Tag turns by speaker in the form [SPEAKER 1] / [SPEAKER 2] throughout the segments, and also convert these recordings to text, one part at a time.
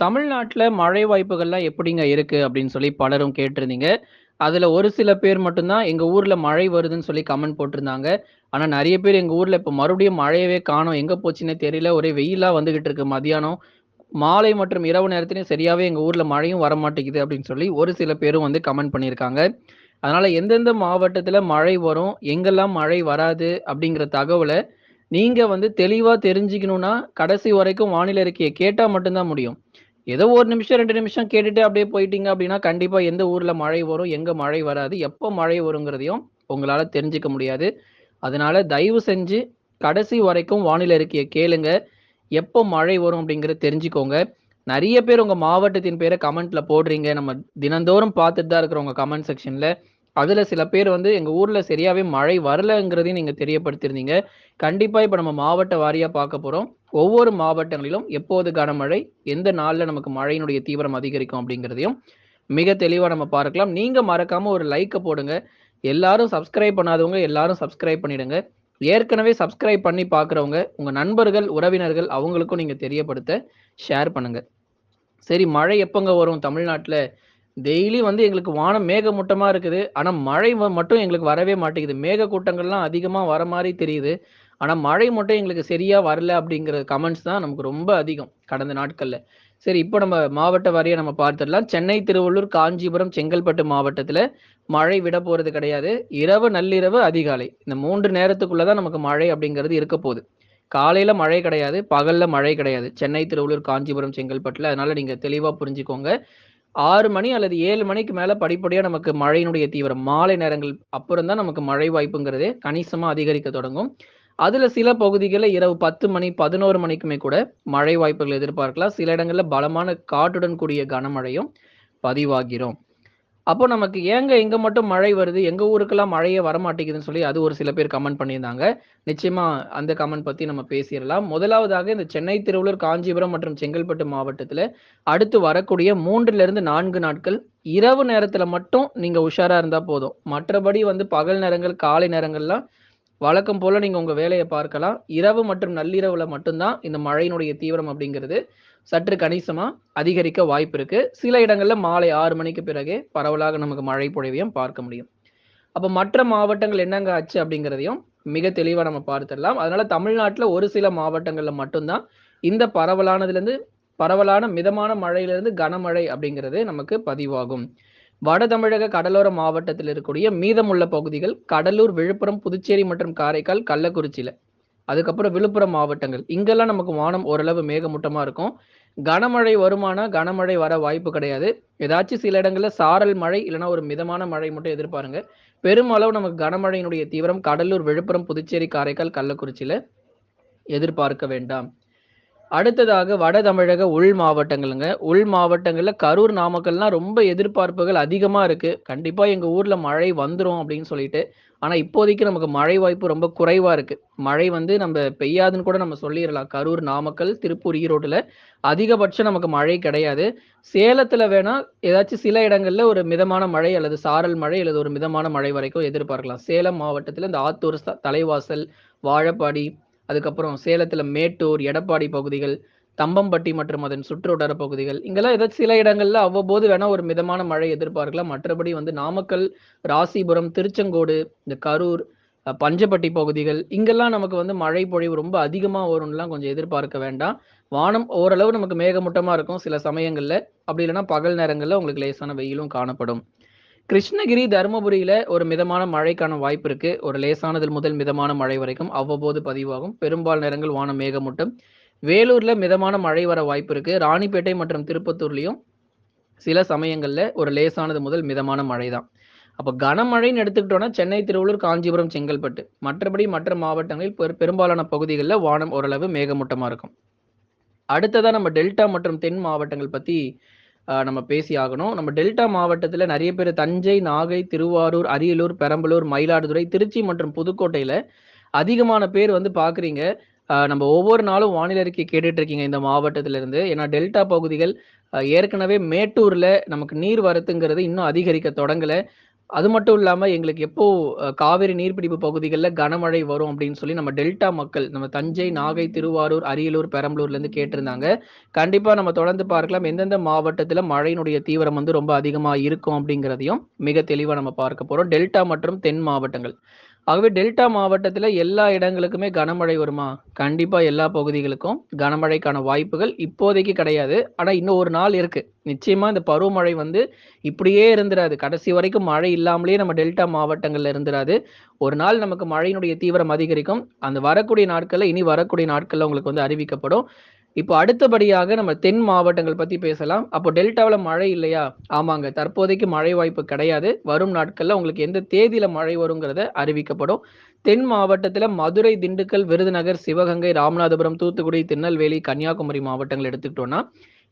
[SPEAKER 1] தமிழ்நாட்டில் மழை வாய்ப்புகள்லாம் எப்படிங்க இருக்கு? அப்படின்னு சொல்லி பலரும் கேட்டிருந்தீங்க. அதுல ஒரு சில பேர் மட்டும்தான் எங்க ஊர்ல மழை வருதுன்னு சொல்லி கமெண்ட் போட்டிருந்தாங்க. ஆனா நிறைய பேர் எங்க ஊர்ல இப்ப மறுபடியும் மழையவே காணும் எங்க போச்சுன்னே தெரியல. ஒரே வெயிலா வந்துகிட்டு இருக்கு மதியானம். மாலை மற்றும் இரவு நேரத்திலையும் சரியாவே எங்க ஊர்ல மழையும் வர மாட்டேங்குது அப்படின்னு சொல்லி ஒரு சில பேரும் வந்து கமெண்ட் பண்ணியிருக்காங்க. அதனால எந்தெந்த மாவட்டத்துல மழை வரும், எங்கெல்லாம் மழை வராது அப்படிங்கிற தகவலை நீங்க வந்து தெளிவா தெரிஞ்சுக்கணும்னா, கடைசி வரைக்கும் வானிலை இருக்கையை கேட்டா மட்டும்தான் முடியும். ஏதோ ஒரு நிமிஷம், ரெண்டு நிமிஷம் கேட்டுட்டு அப்படியே போயிட்டீங்க அப்படின்னா, கண்டிப்பா எந்த ஊர்ல மழை வரும், எங்க மழை வராது, எப்போ மழை வருங்கிறதையும் உங்களால தெரிஞ்சுக்க முடியாது. அதனால தயவு செஞ்சு கடைசி வரைக்கும் வானிலை அறிக்கைய கேளுங்க. எப்போ மழை வரும் அப்படிங்கிறத தெரிஞ்சுக்கோங்க. நிறைய பேர் உங்க மாவட்டத்தின் பேரை கமெண்ட்ல போடுறீங்க. நம்ம தினந்தோறும் பார்த்துட்டு தான் இருக்கிறோம் உங்க கமெண்ட் செக்ஷன்ல. அதுல சில பேர் வந்து எங்க ஊர்ல சரியாவே மழை வரலங்கிறதையும் நீங்க தெரியப்படுத்திருந்தீங்க கண்டிப்பா இப்ப நம்ம மாவட்ட வாரியா பார்க்க போறோம். ஒவ்வொரு மாவட்டங்களிலும் எப்போது கனமழை, எந்த நாளில் நமக்கு மழையினுடைய தீவிரம் அதிகரிக்கும் அப்படிங்கிறதையும் மிக தெளிவாக நம்ம பார்க்கலாம். நீங்கள் மறக்காமல் ஒரு லைக்கை போடுங்க. எல்லாரும் சப்ஸ்கிரைப் பண்ணாதவங்க எல்லாரும் சப்ஸ்கிரைப் பண்ணிடுங்க. ஏற்கனவே சப்ஸ்கிரைப் பண்ணி பார்க்குறவங்க உங்கள் நண்பர்கள், உறவினர்கள் அவங்களுக்கும் நீங்கள் தெரியப்படுத்த ஷேர் பண்ணுங்க. சரி மழை எப்போங்க வரும் தமிழ்நாட்டில் டெய்லி வந்து எங்களுக்கு வானம் மேகமூட்டமாக இருக்குது. ஆனால் மழை வ மட்டும் எங்களுக்கு வரவே மாட்டேங்குது. மேகக்கூட்டங்கள்லாம் அதிகமாக வர மாதிரி தெரியுது. ஆனால் மழை மட்டும் எங்களுக்கு சரியாக வரல அப்படிங்கிற கமெண்ட்ஸ் தான் நமக்கு ரொம்ப அதிகம் கடந்த நாட்களில் சரி இப்போ நம்ம மாவட்ட வாரியா நம்ம பார்த்துடலாம். சென்னை, திருவள்ளூர், காஞ்சிபுரம், செங்கல்பட்டு மாவட்டத்தில் மழை விட போகிறது கிடையாது. இரவு, நள்ளிரவு, அதிகாலை. இந்த மூன்று நேரத்துக்குள்ளே தான் நமக்கு மழை அப்படிங்கிறது இருக்க போகுது காலையில் மழை கிடையாது. பகலில் மழை கிடையாது. சென்னை, திருவள்ளூர், காஞ்சிபுரம், செங்கல்பட்டில் அதனால் நீங்கள் தெளிவாக புரிஞ்சுக்கோங்க. ஆறு மணி அல்லது ஏழு மணிக்கு மேலே படிப்படியாக நமக்கு மழையினுடைய தீவிரம் மாலை நேரங்கள் அப்புறம் தான் நமக்கு மழை வாய்ப்புங்கிறதே கணிசமாக அதிகரிக்க தொடங்கும். அதுல சில பகுதிகளில் இரவு 10 மணி, 11 மணிக்குமே கூட மழை வாய்ப்புகள் எதிர்பார்க்கலாம். சில இடங்கள்ல பலமான காட்டுடன் கூடிய கனமழையும் பதிவாகிரும். அப்போ நமக்கு ஏங்க எங்க மட்டும் மழை வருது, எங்க ஊருக்கெல்லாம் மழையே வரமாட்டேங்குதுன்னு சொல்லி அது ஒரு சில பேர் கமெண்ட் பண்ணியிருந்தாங்க. நிச்சயமா அந்த கமெண்ட் பத்தி நம்ம பேசிடலாம் முதலாவதாக இந்த சென்னை, திருவள்ளூர், காஞ்சிபுரம் மற்றும் செங்கல்பட்டு மாவட்டத்துல அடுத்து வரக்கூடிய 3லிருந்து 4 நாட்கள் இரவு நேரத்துல மட்டும் நீங்க உஷாரா இருந்தா போதும். மற்றபடி வந்து பகல் நேரங்கள், காலை நேரங்கள்லாம் வழக்கம் போல நீங்க உங்க வேலையை பார்க்கலாம். இரவு மற்றும் நள்ளிரவுல மட்டும்தான் இந்த மழையினுடைய தீவிரம் அப்படிங்கிறது சற்று கணிசமா அதிகரிக்க வாய்ப்பு இருக்கு. சில இடங்கள்ல மாலை ஆறு மணிக்கு பிறகே பரவலாக நமக்கு மழை பொழிவையும் பார்க்க முடியும். அப்ப மற்ற மாவட்டங்கள் என்னங்க ஆச்சு அப்படிங்கிறதையும் மிக தெளிவா நம்ம பார்த்துடலாம். அதனால தமிழ்நாட்டுல ஒரு சில மாவட்டங்கள்ல மட்டும்தான் இந்த பரவலானதுலேருந்து பரவலான மிதமான மழையிலிருந்து கனமழை அப்படிங்கிறது நமக்கு பதிவாகும். வட தமிழக கடலோர மாவட்டத்தில் இருக்கக்கூடிய மீதமுள்ள பகுதிகள் கடலூர், விழுப்புரம், புதுச்சேரி மற்றும் காரைக்கால், கள்ளக்குறிச்சியில. அதுக்கப்புறம் விழுப்புரம் மாவட்டங்கள். இங்கெல்லாம் நமக்கு வானம் ஓரளவு மேகமூட்டமா இருக்கும். கனமழை வருமானா, கனமழை வர வாய்ப்பு கிடையாது. ஏதாச்சும் சில இடங்களில் சாரல் மழை இல்லைன்னா ஒரு மிதமான மழை மட்டும் எதிர்பாருங்க. பெருமளவு நமக்கு கனமழையினுடைய தீவிரம் கடலூர், விழுப்புரம், புதுச்சேரி, காரைக்கால், கள்ளக்குறிச்சியில எதிர்பார்க்க வேண்டாம். அடுத்ததாக வட தமிழக உள் மாவட்டங்களுங்க. உள் மாவட்டங்களில் கரூர், நாமக்கல்லாம் ரொம்ப எதிர்பார்ப்புகள் அதிகமாக இருக்குது கண்டிப்பாக எங்கள் ஊரில் மழை வந்துடும் அப்படின்னு சொல்லிட்டு. ஆனால் இப்போதைக்கு நமக்கு மழை வாய்ப்பு ரொம்ப குறைவாக இருக்குது மழை வந்து நம்ம பெய்யாதுன்னு கூட நம்ம சொல்லிடலாம் கரூர், நாமக்கல், திருப்பூர், ஈரோட்டில் அதிகபட்சம் நமக்கு மழை கிடையாது. சேலத்தில் வேணால் ஏதாச்சும் சில இடங்களில் ஒரு மிதமான மழை அல்லது சாரல் மழை அல்லது ஒரு மிதமான மழை வரைக்கும் எதிர்பார்க்கலாம். சேலம் மாவட்டத்தில் இந்த ஆத்தூர், தலைவாசல், வாழப்பாடி, அதுக்கப்புறம் சேலத்தில் மேட்டூர், எடப்பாடி பகுதிகள், தம்பம்பட்டி மற்றும் அதன் சுற்றுவட்டார பகுதிகள். இங்கெல்லாம் ஏதாவது சில இடங்கள்ல அவ்வப்போது வேணா ஒரு மிதமான மழை எதிர்பார்க்கலாம். மற்றபடி வந்து நாமக்கல், ராசிபுரம், திருச்செங்கோடு, இந்த கரூர், பஞ்சப்பட்டி பகுதிகள் இங்கெல்லாம் நமக்கு வந்து மழை பொழிவு ரொம்ப அதிகமாக வரும்லாம் கொஞ்சம் எதிர்பார்க்க வேண்டாம். வானம் ஓரளவு நமக்கு மேகமூட்டமாக இருக்கும் சில சமயங்களில் அப்படி இல்லைன்னா பகல் நேரங்களில் உங்களுக்கு லேசான வெயிலும் காணப்படும். கிருஷ்ணகிரி, தருமபுரியில ஒரு மிதமான மழைக்கான வாய்ப்பு இருக்கு. ஒரு லேசானது முதல் மிதமான மழை வரைக்கும் அவ்வப்போது பதிவாகும். பெரும்பால் நேரங்கள் வானம் மேகமூட்டம். வேலூர்ல மிதமான மழை வர வாய்ப்பு இருக்கு. ராணிப்பேட்டை மற்றும் திருப்பத்தூர்லயும் சில சமயங்கள்ல ஒரு லேசானது முதல் மிதமான மழை தான். அப்ப கனமழைன்னு எடுத்துக்கிட்டோம்னா சென்னை, திருவள்ளூர், காஞ்சிபுரம், செங்கல்பட்டு. மற்றபடி மற்ற மாவட்டங்களில் பெரும்பாலான பகுதிகளில் வானம் ஓரளவு மேகமூட்டமா இருக்கும். அடுத்ததாக நம்ம டெல்டா மற்றும் தென் மாவட்டங்கள் பத்தி நம்ம பேசி ஆகணும். நம்ம டெல்டா மாவட்டத்தில் நிறைய பேர் தஞ்சை, நாகை, திருவாரூர், அரியலூர், பெரம்பலூர், மயிலாடுதுறை, திருச்சி மற்றும் புதுக்கோட்டையில் அதிகமான பேர் வந்து பார்க்குறீங்க. நம்ம ஒவ்வொரு நாளும் வானிலை அறிக்கை கேட்டுட்டு இருக்கீங்க இந்த மாவட்டத்திலிருந்து ஏன்னா டெல்டா பகுதிகள் ஏற்கனவே மேட்டூரில் நமக்கு நீர் வரத்துங்கிறது இன்னும் அதிகரிக்க தொடங்கலை அது மட்டும் இல்லாம எங்களுக்கு எப்போ காவிரி நீர்பிடிப்பு பகுதிகள்ல கனமழை வரும் அப்படின்னு சொல்லி நம்ம டெல்டா மக்கள், நம்ம தஞ்சை, நாகை, திருவாரூர், அரியலூர், பெரம்பலூர்லேருந்து கேட்டிருந்தாங்க. கண்டிப்பா நம்ம தொடர்ந்து பார்க்கலாம். எந்தெந்த மாவட்டத்தில மழையினுடைய தீவிரம் வந்து ரொம்ப அதிகமா இருக்கும் அப்படிங்கிறதையும் மிக தெளிவா நம்ம பார்க்க போறோம். டெல்டா மற்றும் தென் மாவட்டங்கள். ஆகவே டெல்டா மாவட்டத்தில் எல்லா இடங்களுக்குமே கனமழை வருமா? கண்டிப்பாக எல்லா பகுதிகளுக்கும் கனமழைக்கான வாய்ப்புகள் இப்போதைக்கு கிடையாது. ஆனால் இன்னும் ஒரு நாள் இருக்கு. நிச்சயமாக இந்த பருவமழை வந்து இப்படியே இருந்துராது. கடைசி வரைக்கும் மழை இல்லாமலேயே நம்ம டெல்டா மாவட்டங்களில் இருந்துராது. ஒரு நாள் நமக்கு மழையினுடைய தீவிரம் அதிகரிக்கும். அந்த வரக்கூடிய நாட்களில் இனி வரக்கூடிய நாட்களில் உங்களுக்கு வந்து அறிவிக்கப்படும். இப்போ அடுத்தபடியாக நம்ம தென் மாவட்டங்கள் பத்தி பேசலாம். அப்போ டெல்டாவில் மழை இல்லையா? ஆமாங்க. தற்போதைக்கு மழை வாய்ப்பு கிடையாது. வரும் நாட்கள்ல உங்களுக்கு எந்த தேதியில மழை வருங்கிறத அறிவிக்கப்படும். தென் மாவட்டத்தில் மதுரை, திண்டுக்கல், விருதுநகர், சிவகங்கை, ராமநாதபுரம், தூத்துக்குடி, திருநெல்வேலி, கன்னியாகுமரி மாவட்டங்கள் எடுத்துக்கிட்டோம்னா,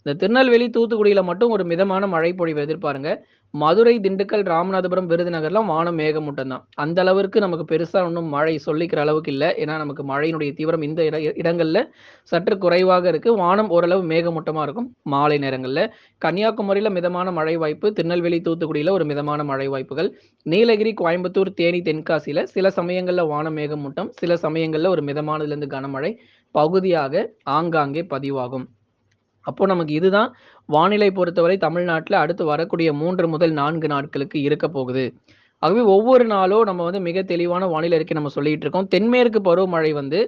[SPEAKER 1] இந்த திருநெல்வேலி, தூத்துக்குடியில மட்டும் ஒரு மிதமான மழை பொழிவு எதிர்பாருங்க. மதுரை, திண்டுக்கல், ராமநாதபுரம், விருதுநகர்லாம் வானம் மேகமூட்டம் தான். அந்த அளவிற்கு நமக்கு பெருசா ஒன்றும் மழை சொல்லிக்கிற அளவுக்கு இல்லை ஏன்னா நமக்கு மழையினுடைய தீவிரம் இந்த இட இடங்கள்ல சற்று குறைவாக இருக்கு. வானம் ஓரளவு மேகமூட்டமா இருக்கும் மாலை நேரங்கள்ல. கன்னியாகுமரியில மிதமான மழை வாய்ப்பு. திருநெல்வேலி, தூத்துக்குடியில ஒரு மிதமான மழை வாய்ப்புகள். நீலகிரி, கோயம்புத்தூர், தேனி, தென்காசியில சில சமயங்கள்ல வானம் மேகமூட்டம், சில சமயங்கள்ல ஒரு மிதமானதுலேருந்து கனமழை பகுதியாக ஆங்காங்கே பதிவாகும். அப்போது நமக்கு இதுதான் வானிலை பொறுத்தவரை தமிழ்நாட்டில் அடுத்து வரக்கூடிய மூன்று முதல் நான்கு நாட்களுக்கு இருக்க போகுது. ஆகவே ஒவ்வொரு நாளும் நம்ம வந்து மிக தெளிவான வானிலை அறிக்கை நம்ம சொல்லிட்டு இருக்கோம். தென்மேற்கு பருவமழை வந்து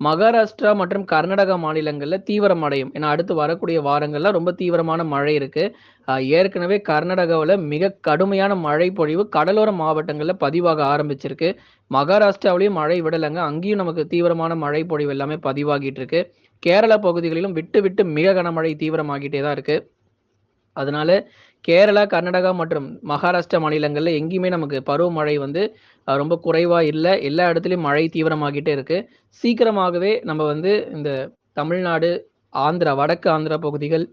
[SPEAKER 1] மகாராஷ்டிரா மற்றும் கர்நாடகா மாநிலங்களில் தீவிரமடையும். ஏன்னா அடுத்து வரக்கூடிய வாரங்கள்ல ரொம்ப தீவிரமான மழை இருக்கு. ஏற்கனவே கர்நாடகாவில் மிக கடுமையான மழை பொழிவு கடலோர மாவட்டங்களில் பதிவாக ஆரம்பிச்சிருக்கு. மகாராஷ்டிராவிலையும் மழை விடலைங்க அங்கேயும் நமக்கு தீவிரமான மழை பொழிவு எல்லாமே பதிவாகிட்டு இருக்கு. கேரளா பகுதிகளிலும் விட்டு விட்டு மிக கனமழை தீவிரமாகிட்டே தான் இருக்கு. அதனால கேரளா, கர்நாடகா மற்றும் மகாராஷ்டிரா மாநிலங்களில் எங்கேயுமே நமக்கு பருவமழை வந்து ரொம்ப குறைவாக இல்லை. எல்லா இடத்துலையும் மழை தீவிரமாகிட்டே இருக்குது சீக்கிரமாகவே நம்ம வந்து இந்த தமிழ்நாடு, ஆந்திரா, வடக்கு ஆந்திரா பகுதிகள்,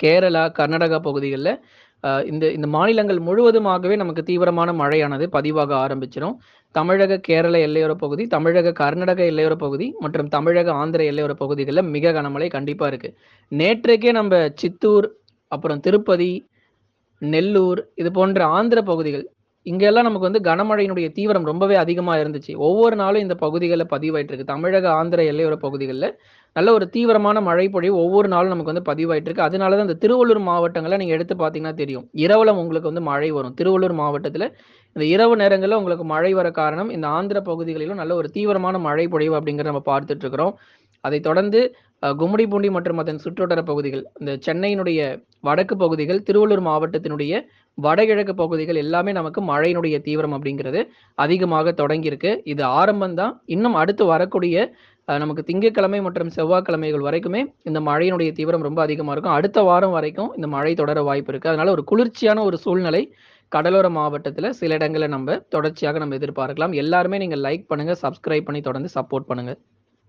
[SPEAKER 1] கேரளா, கர்நாடகா பகுதிகளில் இந்த இந்த மாநிலங்கள் முழுவதுமாகவே நமக்கு தீவிரமான மழையானது பதிவாக ஆரம்பிச்சிடும் தமிழக, கேரள எல்லையோர பகுதி, தமிழக, கர்நாடக எல்லையோர பகுதி மற்றும் தமிழக, ஆந்திர எல்லையோர பகுதிகளில் மிக கனமழை கண்டிப்பாக இருக்குது நேற்றைக்கே நம்ம சித்தூர், அப்புறம் திருப்பதி, நெல்லூர் இது போன்ற ஆந்திர பகுதிகள் இங்கெல்லாம் நமக்கு வந்து கனமழையினுடைய தீவிரம் ரொம்பவே அதிகமாக இருந்துச்சு. ஒவ்வொரு நாளும் இந்த பகுதிகளில் பதிவாயிட்டு இருக்கு. தமிழக, ஆந்திர எல்லையோர பகுதிகளில் நல்ல ஒரு தீவிரமான மழை பொழிவு ஒவ்வொரு நாளும் நமக்கு வந்து பதிவாயிட்டு இருக்கு. அதனால தான் இந்த திருவள்ளூர் மாவட்டங்களை நீங்கள் எடுத்து பார்த்தீங்கன்னா தெரியும். இரவில் உங்களுக்கு வந்து மழை வரும். திருவள்ளூர் மாவட்டத்தில் இந்த இரவு நேரங்களில் உங்களுக்கு மழை வர காரணம் இந்த ஆந்திர பகுதிகளிலும் நல்ல ஒரு தீவிரமான மழை பொழிவு அப்படிங்கிறத நம்ம பார்த்துட்டு இருக்கிறோம். தொடர்ந்து கும்மிடிப்பூண்டி மற்றும் அதன் சுற்றுவட்டார பகுதிகள், இந்த சென்னையினுடைய வடக்கு பகுதிகள், திருவள்ளூர் மாவட்டத்தினுடைய வடகிழக்கு பகுதிகள் எல்லாமே நமக்கு மழையினுடைய தீவிரம் அப்படிங்கிறது அதிகமாக தொடங்கியிருக்கு. இது ஆரம்பம் தான். இன்னும் அடுத்து வரக்கூடிய நமக்கு திங்கட்கிழமை மற்றும் செவ்வாய்க்கிழமைகள் வரைக்குமே இந்த மழையினுடைய தீவிரம் ரொம்ப அதிகமாக இருக்கும். அடுத்த வாரம் வரைக்கும் இந்த மழை தொடர வாய்ப்பு இருக்குது அதனால ஒரு குளிர்ச்சியான ஒரு சூழ்நிலை கடலோர மாவட்டத்தில் சில இடங்களில் நம்ம தொடர்ச்சியாக நம்ம எதிர்பார்க்கலாம். எல்லாருமே நீங்கள் லைக் பண்ணுங்கள் சப்ஸ்கிரைப் பண்ணி தொடர்ந்து சப்போர்ட் பண்ணுங்கள்